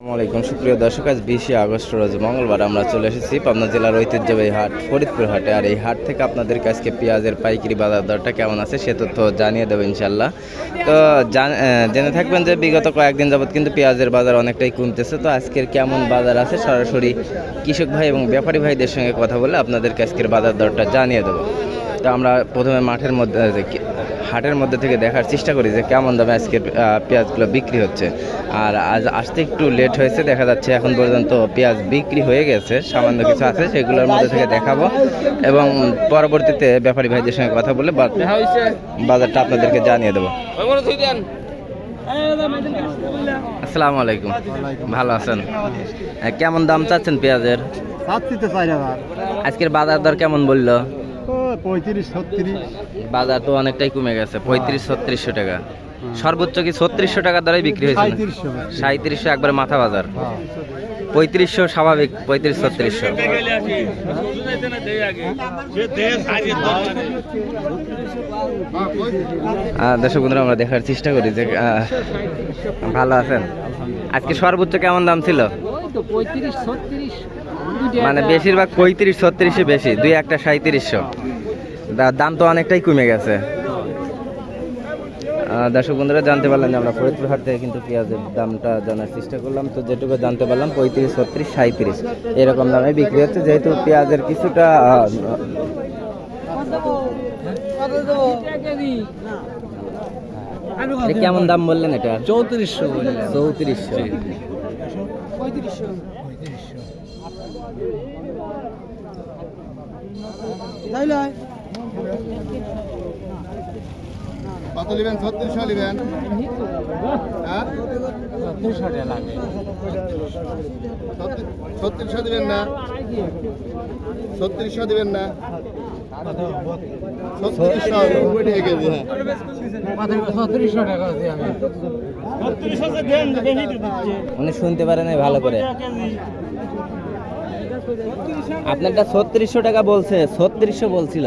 আসসালামাইকুম সুপ্রিয় দর্শক, আজ বিশে আগস্ট, রোজ মঙ্গলবার আমরা চলে এসেছি পাবনা জেলার ঐতিহ্যবাহী হাট, ফরিদপুর হাটে। আর এই হাট থেকে আপনাদের কাছকে পেঁয়াজের পাইকারি বাজার দরটা কেমন আছে সে তথ্য জানিয়ে দেবো ইনশাল্লাহ তো জান- থাকবেন যে বিগত কয়েকদিন যাবত কিন্তু পেঁয়াজের বাজার অনেকটাই কমতেছে। তো আজকের কেমন বাজার আছে সরাসরি কৃষক ভাই এবং ব্যাপারী ভাইদের সঙ্গে কথা বলে আপনাদের আজকের বাজার দরটা জানিয়ে দেবো। তো আমরা প্রথমে মাঠের মধ্যে হাটের মধ্যে থেকে দেখার চেষ্টা করি যে কেমন দামে আজকের পেঁয়াজগুলো বিক্রি হচ্ছে। আর আজ আসতে একটু লেট হয়েছে দেখা যাচ্ছে এখন পর্যন্ত পেঁয়াজ বিক্রি হয়ে গেছে সামান্য কিছু আছে সেগুলোর মধ্যে থেকে দেখাবো। এবং পরবর্তীতে ব্যাপারী ভাইদের সঙ্গে কথা বলে বাজারটা আপনাদেরকে জানিয়ে দেবো। আসসালামু আলাইকুম। ভালো আছেন? কেমন দাম চাচ্ছেন পেঁয়াজের? আজকের বাজার দর কেমন বলল? পঁয়ত্রিশ ছত্রিশ। বাজার তো অনেকটাই কমে গেছে পঁয়ত্রিশ ছত্রিশশো টাকা। সর্বোচ্চ কি ছত্রিশশো টাকার দ্বারাই বিক্রি হয়েছে? সাঁত্রিশশো একবারে মাথা বাজার। হ্যাঁ। পঁয়ত্রিশশো স্বাভাবিক পঁয়ত্রিশ ছত্রিশশো। দর্শক বন্ধুরা আমরা দেখার চেষ্টা করি যে ভালো আছেন? আজকে সর্বোচ্চ কেমন দাম ছিল? মানে বেশিরভাগ পঁয়ত্রিশ ছত্রিশে বেশি দুই একটা সাঁত্রিশশো দাম তো অনেকটাই কমে গেছে। দর্শক বন্ধুরা জানতে পারলাম যে আমরা ফরিদপুর হাট থেকে কিন্তু পেঁয়াজের দামটা জানার চেষ্টা করলাম। তো যেটুকু জানতে পারলাম পঁয়ত্রিশ ছত্রিশ সাঁত্রিশ এরকম দামে বিক্রি হচ্ছে। যেহেতু পেঁয়াজের কিছুটা কেমন দাম বললেন এটা? চৌত্রিশশো চৌত্রিশশো। কত নেবেন ছত্রিশশো নেবেন হ্যাঁ ছত্রিশশো দেবেন না ছত্রিশশো দেবেন না উনি শুনতে পারে নাই ভালো করে। আপনারটা ছত্রিশশো টাকা বলছে ছত্রিশশো বলছিল।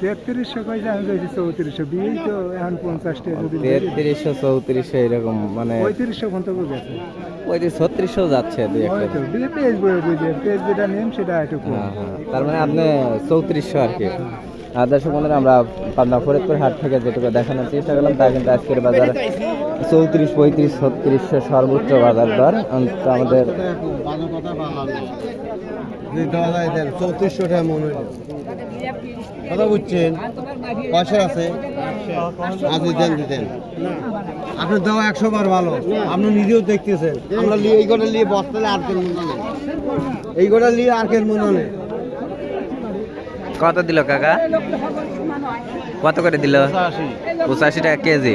তেত্রিশশো কইছে আমি কইছি চৌত্রিশশো বিয়েই তো এখন পঞ্চাশটা যদি তেত্রিশশো চৌত্রিশশো এরকম মানে পঁয়ত্রিশশো পর্যন্ত গেছে পঁয়ত্রিশ ছত্রিশশো যাচ্ছে দুই একটা। বিয়ে পেজ বই বুঝে পেজ যেটা নেম সেটা একটু কম। হ্যাঁ হ্যাঁ তার মানে আপনি চৌত্রিশশো আর কি। আর দর্শক বন্ধুরা আমরা পাবনা ফরিদপুর হাট থেকে যেটুকু দেখানোর চেষ্টা করলাম তা কিন্তু আজকের বাজার চৌত্রিশ পঁয়ত্রিশ ছত্রিশশো সর্বোচ্চ বাজার দর। আমাদের চৌত্রিশশো টাকা মনে হয়। কথা বুঝছেন? পয়সা আছে। আজ দেন দিতেন। আপনার দেওয়া একশো বার ভালো। আপনি নিজেও দেখতেছেন। আমরা এই গোটা নিয়ে বস্তালে আর কেন মনে নেই এই গোটা নিয়ে আর কেন মনে নেই কত দিল কাকা? কত করে দিল? পঁচাশি। টাকা কেজি।